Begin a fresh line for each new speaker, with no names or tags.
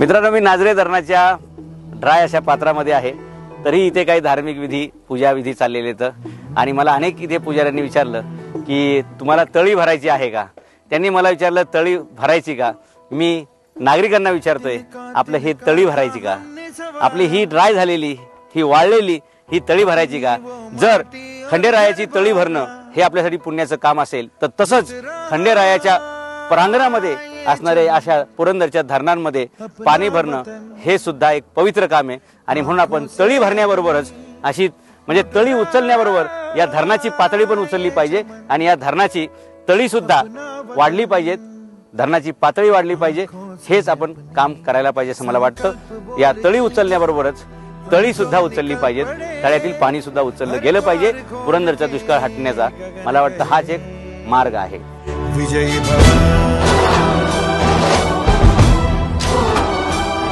मित्रांनो मी नाजरे धरणाच्या ड्राय अशा पात्रामध्ये आहे. तरी इथे काही धार्मिक विधी पूजा विधी चाललेले तर आणि मला अनेक इथे पुजाऱ्यांनी विचारलं की तुम्हाला तळी भरायची आहे का? त्यांनी मला विचारलं तळी भरायची का? मी नागरिकांना विचारतोय आपलं हे तळी भरायची का? आपली ही ड्राय झालेली ही वाळलेली ही तळी भरायची का? जर खंडेरायाची तळी भरणं हे आपल्यासाठी पुण्याचं काम असेल तर तसंच खंडेरायाच्या प्रांगणामध्ये असणाऱ्या अशा पुरंदरच्या धरणांमध्ये पाणी भरणं हे सुद्धा एक पवित्र काम आहे. आणि म्हणून आपण तळी भरण्याबरोबरच अशी म्हणजे तळी उचलण्याबरोबर या धरणाची पातळी पण उचलली पाहिजे आणि या धरणाची तळी सुद्धा वाढली पाहिजेत. धरणाची पातळी वाढली पाहिजे. हेच आपण काम करायला पाहिजे असं मला वाटतं. या तळी उचलण्याबरोबरच तळी सुद्धा उचलली पाहिजेत. तळ्यातील पाणी सुद्धा उचललं गेलं पाहिजे. पुरंदरचा दुष्काळ हटण्याचा मला वाटतं हाच एक मार्ग आहे.
विजयी भव.